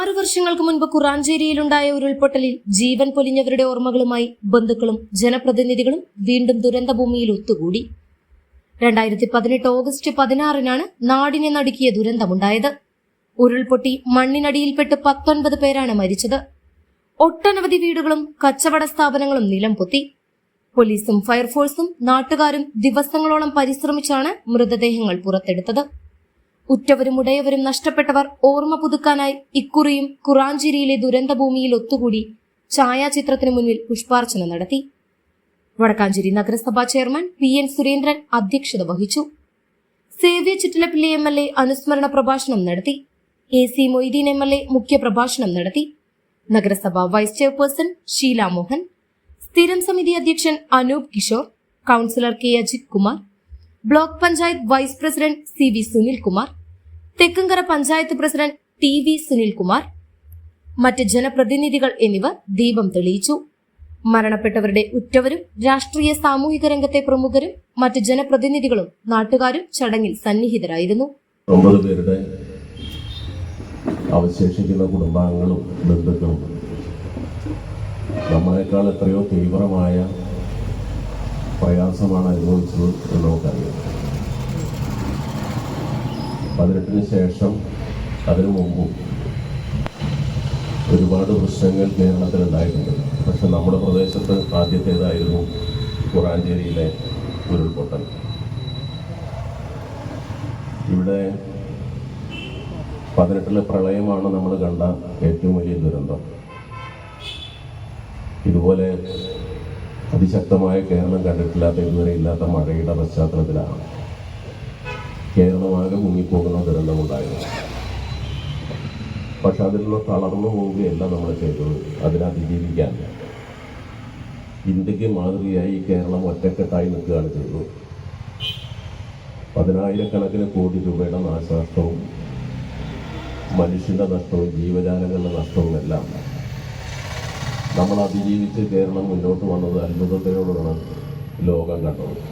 ആറു വർഷങ്ങൾക്ക് മുൻപ് കുറാഞ്ചേരിയിലുണ്ടായ ഉരുൾപൊട്ടലിൽ ജീവൻ പൊലിഞ്ഞവരുടെ ഓർമ്മകളുമായി ബന്ധുക്കളും ജനപ്രതിനിധികളും വീണ്ടും ദുരന്തഭൂമിയിൽ ഒത്തുകൂടി. രണ്ടായിരത്തി പതിനെട്ട് ഓഗസ്റ്റ് പതിനാറിനാണ് നാടിനെ നടുക്കിയ ദുരന്തമുണ്ടായത്. ഉരുൾപൊട്ടി മണ്ണിനടിയിൽപ്പെട്ട് പത്തൊൻപത് പേരാണ് മരിച്ചത്. ഒട്ടനവധി വീടുകളും കച്ചവട സ്ഥാപനങ്ങളും നിലം പൊത്തി. പോലീസും ഫയർഫോഴ്സും നാട്ടുകാരും ദിവസങ്ങളോളം പരിശ്രമിച്ചാണ് മൃതദേഹങ്ങൾ പുറത്തെടുത്തത്. ഉറ്റവരും ഉടയവരും നഷ്ടപ്പെട്ടവർ ഓർമ്മ പുതുക്കാനായി ഇക്കുറിയും കുറാഞ്ചേരിയിലെ ദുരന്തഭൂമിയിൽ ഒത്തുകൂടി ഛായാചിത്രത്തിന് മുന്നിൽ പുഷ്പാർച്ചന നടത്തി. വടക്കാഞ്ചേരി നഗരസഭാ ചെയർമാൻ പി എൻ സുരേന്ദ്രൻ അധ്യക്ഷത വഹിച്ചു. സേവ്യ ചിറ്റിലപ്പിള്ളി എം എൽ എ അനുസ്മരണ പ്രഭാഷണം നടത്തി. A C Moideen M L A മുഖ്യപ്രഭാഷണം നടത്തി. നഗരസഭാ വൈസ് ചെയർപേഴ്സൺ ഷീല മോഹൻ സ്ഥിരം സമിതി അധ്യക്ഷൻ Anoop Kishore councillor K Ajith Kumar block panchayat vice president C V Sunilkumar Thekkumkara panchayat president T V Sunilkumar മറ്റ് ജനപ്രതിനിധികൾ എന്നിവർ ദീപം തെളിയിച്ചു. മരണപ്പെട്ടവരുടെ ഉറ്റവരും രാഷ്ട്രീയ സാമൂഹിക രംഗത്തെ പ്രമുഖരും മറ്റ് ജനപ്രതിനിധികളും നാട്ടുകാരും ചടങ്ങിൽ സന്നിഹിതരായിരുന്നു. ഒമ്പത് പേരുടെ അവശേഷിക്കുന്ന കുടുംബാംഗങ്ങളും ബന്ധുക്കളും നമ്മളെക്കാൾ എത്രയോ തീവ്രമായ പ്രയാസമാണ് അനുഭവിച്ചത് എന്ന് നമുക്കറിയാം. പതിനെട്ടിന് ശേഷം അതിനു മുമ്പും ഒരുപാട് പ്രശ്നങ്ങൾ കേരളത്തിൽ ഉണ്ടായിട്ടുണ്ട് പക്ഷെ നമ്മുടെ പ്രദേശത്ത് ആദ്യത്തേതായിരുന്നു കുറാഞ്ചേരിയിലെ ഉരുൾപൊട്ടൽ. ഇവിടെ പതിനെട്ടിലെ പ്രളയമാണ് നമ്മൾ കണ്ട ഏറ്റവും വലിയ ദുരന്തം. ഇതുപോലെ അതിശക്തമായ കേരളം കണ്ടിട്ടില്ലാത്ത ഇതുവരെ ഇല്ലാത്ത മഴയുടെ പശ്ചാത്തലത്തിലാണ്. കേരളമാകെ മുങ്ങിപ്പോകുന്ന ദുരന്തമുണ്ടായിരുന്നു. പക്ഷെ നിന്ന് തളർന്നു പോവുകയല്ല നമ്മൾ ചെയ്തത്. അതിനെ അതിജീവിക്കാൻ. ഇന്ത്യയ്ക്ക് മാതൃകയായി കേരളം ഒറ്റക്കെട്ടായി നിൽക്കുകയാണ് ചെയ്തത്. പതിനായിരക്കണക്കിന് കോടി രൂപയുടെ നാശനഷ്ടവും മനുഷ്യന്റെ നഷ്ടവും ജീവജാലങ്ങളുടെ നഷ്ടവും എല്ലാം നമ്മൾ അതിജീവിച്ച് കേരളം മുന്നോട്ട് വന്നത് അത്ഭുതത്തിനോടുള്ള ലോകം കണ്ടത്.